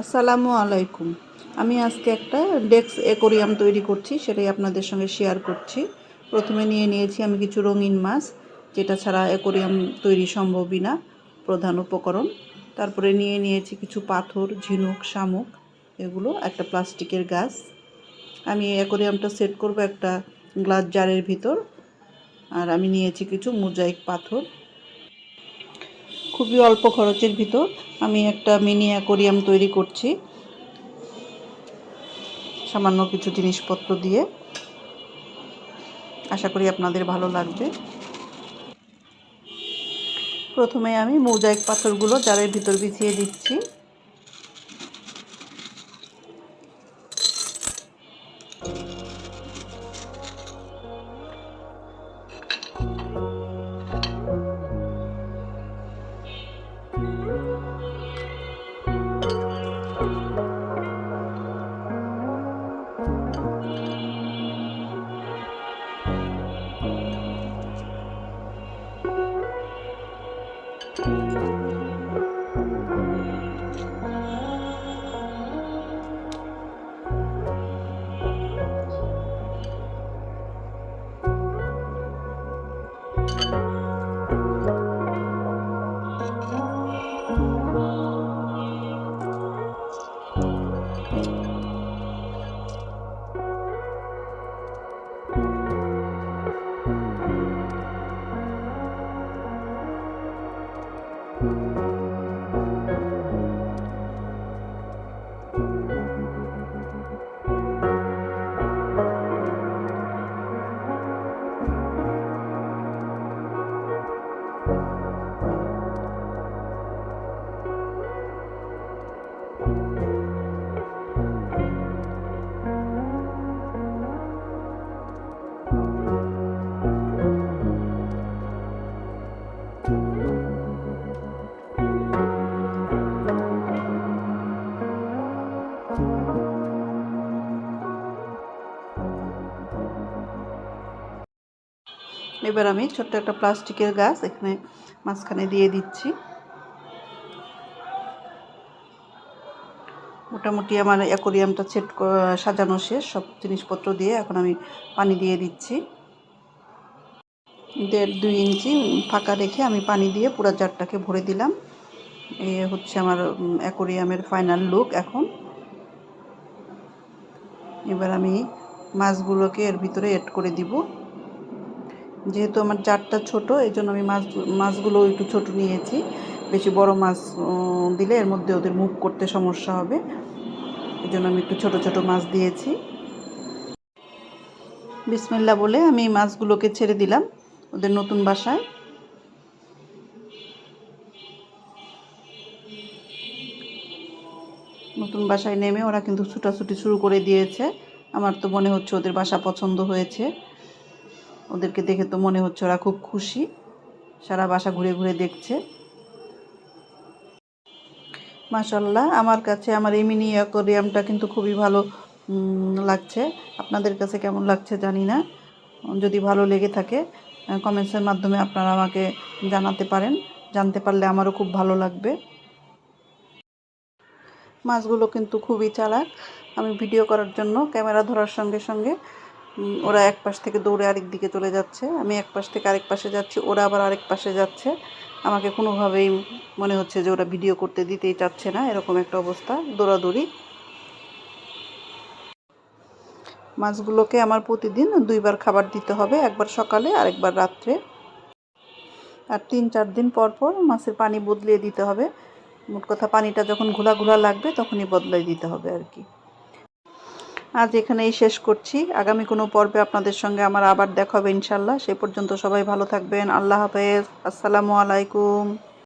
আসসালামু আলাইকুম। আমি আজকে একটা ডেক্স অ্যাকোরিয়াম তৈরি করছি, সেটাই আপনাদের সঙ্গে শেয়ার করছি। প্রথমে নিয়ে নিয়েছি আমি কিছু রঙিন মাছ, যেটা ছাড়া অ্যাকোরিয়াম তৈরি সম্ভবই না, প্রধান উপকরণ। তারপরে নিয়ে নিয়েছি কিছু পাথর, ঝিনুক, শামুক, এগুলো, একটা প্লাস্টিকের গাছ। আমি অ্যাকোরিয়ামটা সেট করব একটা গ্লাস জারের ভিতর। আর আমি নিয়েছি কিছু মোজাইক পাথর। খুবই অল্প খরচের ভিতর আমি একটা মিনি অ্যাকোরিয়াম তৈরি করছি। সামান্য কিছু জিনিসপত্র দিয়ে। আশা করি আপনাদের ভালো লাগবে। প্রথমে আমি মোজাইক পাথরগুলো জারের ভিতর বিছিয়ে দিচ্ছি। এবার আমি ছোট্ট একটা প্লাস্টিকের গাছ এখানে মাঝখানে দিয়ে দিচ্ছি। মোটামুটি আমার অ্যাকোরিয়ামটা সেট সাজানো শেষ, সব জিনিসপত্র দিয়ে এখন আমি পানি দিয়ে দিচ্ছি। দেড় দুই ইঞ্চি ফাঁকা রেখে আমি পানি দিয়ে পুরো জারটাকে ভরে দিলাম। এ হচ্ছে আমার অ্যাকোরিয়ামের ফাইনাল লুক এখন। এবার আমি মাছগুলোকে এর ভিতরে এড করে দিব। যেহেতু আমার চারটা ছোট এই জন্য আমি মাছ, মাছগুলো একটু ছোট নিয়েছি। বেশি বড় মাছ দিলে এর মধ্যে ওদের মুভ করতে সমস্যা হবে। এই জন্য আমি একটু ছোট ছোট মাছ দিয়েছি। বিসমিল্লা বলে আমি মাছগুলোকে ছেড়ে দিলাম ওদের নতুন বাসায়। নতুন বাসায় নেমে ওরা কিন্তু ছুটাছুটি শুরু করে দিয়েছে। আমার তো মনে হচ্ছে ওদের বাসা পছন্দ হয়েছে। ওদেরকে দেখে তো মনে হচ্ছে ওরা খুব খুশি। সারা বাসা ঘুরে ঘুরে দেখছে। মাশাল্লাহ আমার কাছে আমার এই মিনি অ্যাকোরিয়ামটা কিন্তু খুবই ভালো লাগছে। আপনাদের কাছে কেমন লাগছে জানি না। যদি ভালো লেগে থাকে কমেন্টসের মাধ্যমে আপনারা আমাকে জানাতে পারেন। জানতে পারলে আমারও খুব ভালো লাগবে। মাছগুলো কিন্তু খুবই চালাক। আমি ভিডিও করার জন্য ক্যামেরা ধরার সঙ্গে সঙ্গে ওরা এক পাশ থেকে দৌড়ে আরেক দিকে চলে যাচ্ছে। আমি এক পাশ থেকে আরেক পাশে যাচ্ছি, ওরা আবার আরেক পাশে যাচ্ছে। আমাকে কোনোভাবেই মনে হচ্ছে যে ওরা ভিডিও করতে দিতেই চাচ্ছে না, এরকম একটা অবস্থা, দৌড়াদৌড়ি। মাছগুলোকে আমার প্রতিদিন দুইবার খাবার দিতে হবে, একবার সকালে আর একবার রাত্রে। আর তিন চার দিন পর পর মাছের পানি বদলিয়ে দিতে হবে। মোট কথা পানিটা যখন ঘোলা ঘোলা লাগবে, তখনই বদলাই দিতে হবে আর কি। আজ এখানেই শেষ করছি। আগামী কোনো পর্বে আপনাদের সঙ্গে আমার আবার দেখা হবে ইনশাল্লাহ সে পর্যন্ত সবাই ভালো থাকবেন। আল্লাহ হাফেজ। আসসালামু আলাইকুম।